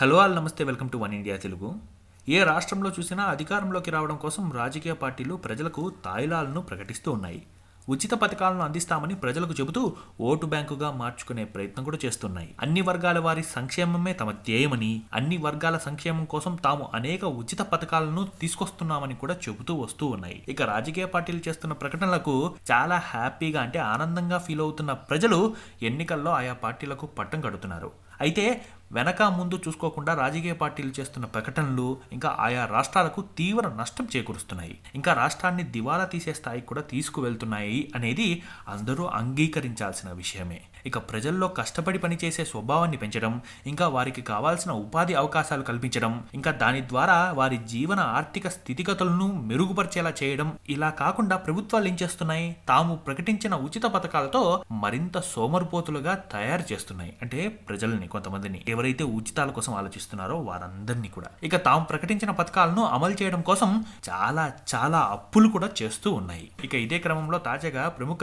Hello all నమస్తే welcome to one India Telugu. ఏ రాష్ట్రంలో చూసినా అధికారంలోకి రావడం కోసం రాజకీయ పార్టీలు ప్రజలకు తాయిలాలను ప్రకటిస్తూ ఉన్నాయి. ఉచిత పథకాలను అందిస్తామని ప్రజలకు చెబుతూ ఓటు బ్యాంకుగా మార్చుకునే ప్రయత్నం కూడా చేస్తున్నాయి. అన్ని వర్గాల వారి సంక్షేమమే తమ ధ్యేయమని అన్ని వర్గాల సంక్షేమం కోసం తాము అనేక ఉచిత పథకాలను తీసుకొస్తున్నామని కూడా చెబుతూ వస్తూ ఉన్నాయి. ఇక రాజకీయ పార్టీలు చేస్తున్న ప్రకటనలకు చాలా హ్యాపీగా అంటే ఆనందంగా ఫీల్ అవుతున్న ప్రజలు ఎన్నికల్లో ఆయా పార్టీలకు పట్టం కడుతున్నారు. అయితే వెనక ముందు చూసుకోకుండా రాజకీయ పార్టీలు చేస్తున్న ప్రకటనలు ఇంకా ఆయా రాష్ట్రాలకు తీవ్ర నష్టం చేకూరుస్తున్నాయి. ఇంకా రాష్ట్రాన్ని దివాలా తీసే స్థాయికి కూడా తీసుకువెళ్తున్నాయి అనేది అందరూ అంగీకరించాల్సిన విషయమే. ఇక ప్రజల్లో కష్టపడి పనిచేసే స్వభావాన్ని పెంచడం ఇంకా వారికి కావాల్సిన ఉపాధి అవకాశాలు కల్పించడం ఇంకా దాని ద్వారా వారి జీవన ఆర్థిక స్థితిగతులను మెరుగుపరిచేలా చేయడం ఇలా కాకుండా ప్రభుత్వాలు ఏం చేస్తున్నాయి? తాము ప్రకటించిన ఉచిత పథకాలతో మరింత సోమరిపోతులుగా తయారు చేస్తున్నాయి. అంటే ప్రజల్ని కొంతమందిని. ఎవరైతే ఉచితాల కోసం ఆలోచిస్తున్నారో వారందరినీ కూడా. ఇక తాము ప్రకటించిన పథకాలను అమలు చేయడం కోసం చాలా చాలా అప్పులు కూడా చేస్తూ ఉన్నాయి. ఇక ఇదే క్రమంలో తాజాగా ప్రముఖ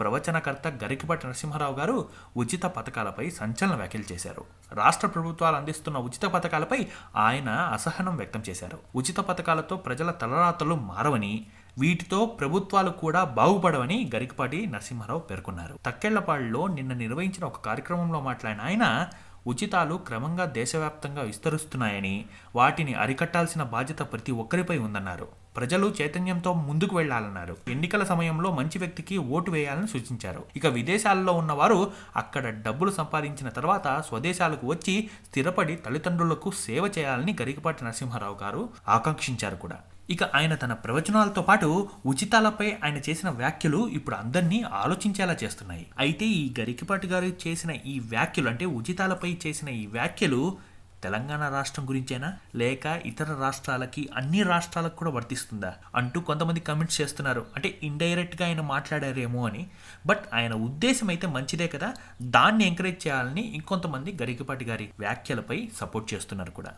ప్రవచనకర్త గరికపాటి నరసింహారావు గారు ఉచిత పథకాలపై సంచలన వ్యాఖ్యలు చేశారు. రాష్ట్ర ప్రభుత్వాలు అందిస్తున్న ఉచిత పథకాలపై ఆయన అసహనం వ్యక్తం చేశారు. ఉచిత పథకాలతో ప్రజల తలరాతలు మారవని వీటితో ప్రభుత్వాలు కూడా బాగుపడవని గరికపాటి నరసింహారావు పేర్కొన్నారు. తక్కెళ్ళపాడులో నిన్న నిర్వహించిన ఒక కార్యక్రమంలో మాట్లాడిన ఆయన ఉచితాలు క్రమంగా దేశవ్యాప్తంగా విస్తరిస్తున్నాయని వాటిని అరికట్టాల్సిన బాధ్యత ప్రతి ఒక్కరిపై ఉందన్నారు. ప్రజలు చైతన్యంతో ముందుకు వెళ్ళాలన్నారు. ఎన్నికల సమయంలో మంచి వ్యక్తికి ఓటు వేయాలని సూచించారు. ఇక విదేశాల్లో ఉన్నవారు అక్కడ డబ్బులు సంపాదించిన తర్వాత స్వదేశాలకు వచ్చి స్థిరపడి తల్లిదండ్రులకు సేవ చేయాలని గరికపాటి నరసింహారావు గారు ఆకాంక్షించారు కూడా. ఇక ఆయన తన ప్రవచనాలతో పాటు ఉచితాలపై ఆయన చేసిన వ్యాఖ్యలు ఇప్పుడు అందరినీ ఆలోచించేలా చేస్తున్నాయి. అయితే ఈ గరికిపాటి గారు చేసిన ఈ వ్యాఖ్యలు అంటే ఉచితాలపై చేసిన ఈ వ్యాఖ్యలు తెలంగాణ రాష్ట్రం గురించేనా? లేక ఇతర రాష్ట్రాలకి అన్ని రాష్ట్రాలకు కూడా వర్తిస్తుందా? అంటూ కొంతమంది కమెంట్స్ చేస్తున్నారు. అంటే ఇండైరెక్ట్గా ఆయన మాట్లాడారేమో అని. బట్ ఆయన ఉద్దేశం అయితే మంచిదే కదా. దాన్ని ఎంకరేజ్ చేయాలని ఇంకొంతమంది గరికపాటి గారి వ్యాఖ్యలపై సపోర్ట్ చేస్తున్నారు కూడా.